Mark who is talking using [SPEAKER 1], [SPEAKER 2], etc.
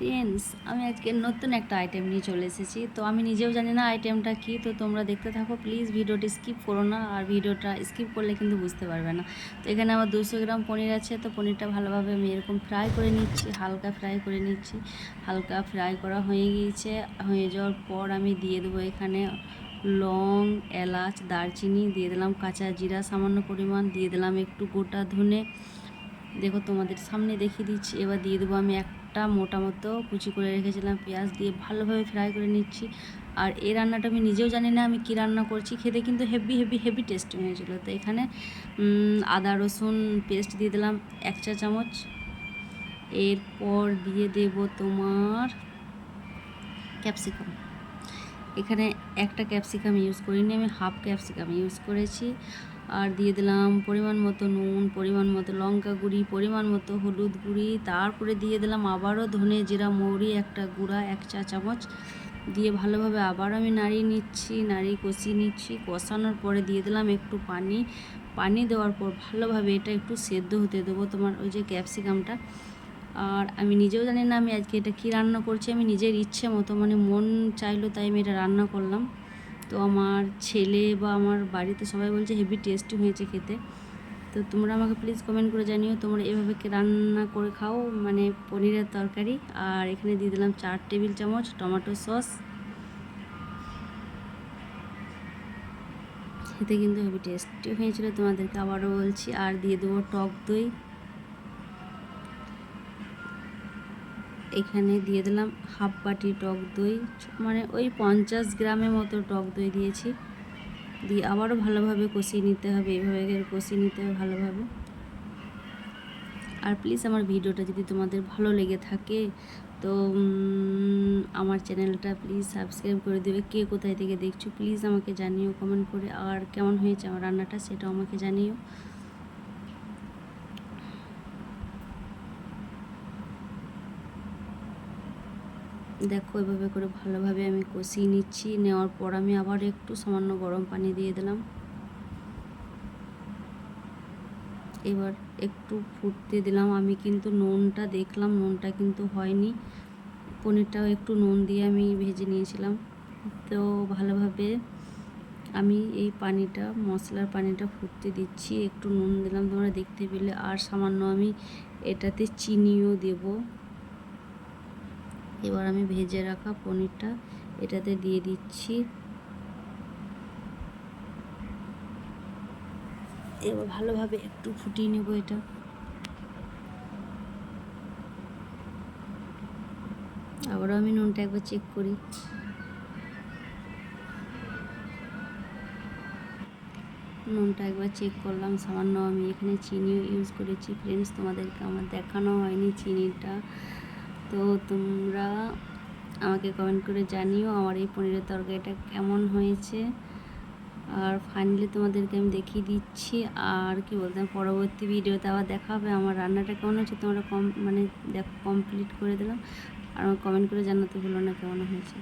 [SPEAKER 1] Friends আমি আজকে নতুন একটা আইটেম নিয়ে চলে এসেছি। তো আমি নিজেও জানি না আইটেমটা কী, তো তোমরা দেখতে থাকো প্লিজ ভিডিওটি স্কিপ করো না, আর ভিডিওটা স্কিপ করলে কিন্তু বুঝতে পারবে না। তো এখানে আমার দুশো গ্রাম পনির আছে, তো পনিরটা ভালোভাবে আমি এরকম ফ্রাই করে নিচ্ছি, হালকা ফ্রাই করে নিচ্ছি। হালকা ফ্রাই করা হয়ে গিয়েছে, হয়ে যাওয়ার পর আমি দিয়ে দেবো এখানে লং, এলাচ, দারচিনি, দিয়ে দিলাম কাঁচা জিরা সামান্য পরিমাণ, দিয়ে দিলাম একটু গোটা ধনে। দেখো তোমাদের সামনে দেখিয়ে দিচ্ছি। এবার দিয়ে দেবো আমি একটা মোটা মতো কুচি করে রেখেছিলাম পেঁয়াজ দিয়ে ভালোভাবে ফ্রাই করে নিচ্ছি। আর এই রান্নাটা আমি নিজেও জানি না আমি কী রান্না করছি। খেতে কিন্তু হেভি হেভি হেভি টেস্টি হয়েছিল। তো এখানে আদা, রসুন পেস্ট দিয়ে দিলাম এক চা চামচ। এরপর দিয়ে দেব তোমার ক্যাপসিকাম এখানে একটা ক্যাপসিকাম ইউজ করিনি, আমি হাফ ক্যাপসিকাম ইউজ করেছি। আর দিয়ে দিলাম পরিমাণ মতো নুন, পরিমাণ মতো লঙ্কা গুঁড়ি, পরিমাণ মতো হলুদ গুঁড়ি। তারপরে দিয়ে দিলাম আবারও ধনে জিরা, মৌরি, একটা গুঁড়া, এক চা চামচ। দিয়ে ভালোভাবে আবার আমি নাড়িয়ে নিচ্ছি, নাড়িয়ে কষিয়ে নিচ্ছি। কষানোর পরে দিয়ে দিলাম একটু পানি। পানি দেওয়ার পর ভালোভাবে এটা একটু সেদ্ধ হতে দেবো তোমার ওই যে ক্যাপসিকামটা আর আমি নিজেও জানি না আমি আজকে এটা কী রান্না করছি, আমি নিজের ইচ্ছে মতো মানে মন চাইলো তাই আমি এটা রান্না করলাম। তো আমার ছেলে বা আমার বাড়িতে সবাই বলছে হেভি টেস্টি হয়েছে খেতে। তো তোমরা আমাকে প্লিজ কমেন্ট করে জানিও তোমরা এভাবে রান্না করে খাও মানে পনিরের তরকারি। আর এখানে দিয়ে দিলাম চার টেবিল চামচ টমেটো সস। খেতে কিন্তু হেভি টেস্টি হয়েছিল তোমাদেরকে আবারও বলছি। আর দিয়ে দেবো টক দই। এখানে দিয়ে দিলাম হাফ বাটি টক দই মানে ওই পঞ্চাশ গ্রামের মতো টক দই দিয়েছি। দিয়ে আবারও ভালোভাবে কষিয়ে নিতে হবে এইভাবে কষিয়ে নিতে হবে ভালোভাবে। আর প্লিজ আমার ভিডিওটা যদি তোমাদের ভালো লেগে থাকে, তো আমার চ্যানেলটা প্লিজ সাবস্ক্রাইব করে দেবে। কে কোথায় থেকে দেখছ প্লিজ আমাকে জানিও কমেন্ট করে। আর কেমন হয়েছে আমার রান্নাটা, সেটাও আমাকে জানিও। দেখো, এভাবে করে ভালোভাবে আমি কষিয়ে নিচ্ছি। নেওয়ার পর আমি আবার একটু সামান্য গরম পানি দিয়ে দিলাম। এবার একটু ফুটতে দিলাম। আমি কিন্তু নুনটা দেখলাম, নুনটা কিন্তু হয়নি। পনিরটাও একটু নুন দিয়ে আমি ভেজে নিয়েছিলাম। তো ভালোভাবে আমি এই পানিটা, মশলার পানিটা ফুটতে দিচ্ছি। একটু নুন দিলাম। তোমরা দেখতে পেলে। আর সামান্য আমি এটাতে চিনিও দেবো। এবার আমি ভেজে রাখা পনিরটা, এটাতে দিয়ে দিচ্ছি। এবার ভালোভাবে একটু ফুটিয়ে নেব এটা। আবারও আমি নুনটা একবার চেক করি। নুনটা একবার চেক করলাম, সামান্য আমি এখানে চিনিও ইউজ করেছি। ফ্রেন্ডস তোমাদেরকে আমার দেখানো হয়নি চিনিটা। তো তোমরা আমাকে কমেন্ট করে জানিও আমার এই পনিরের তরকারিটা কেমন হয়েছে। আর ফাইনালি তোমাদেরকে আমি দেখিয়ে দিচ্ছি আর কি বলতাম পরবর্তী ভিডিওতে আবার দেখা হবে। আমার রান্নাটা কেমন হয়েছে তোমরা কম মানে দেখো কমপ্লিট করে দিলাম। আর আমার কমেন্ট করে জানাতে ভুলো না কেমন হয়েছে।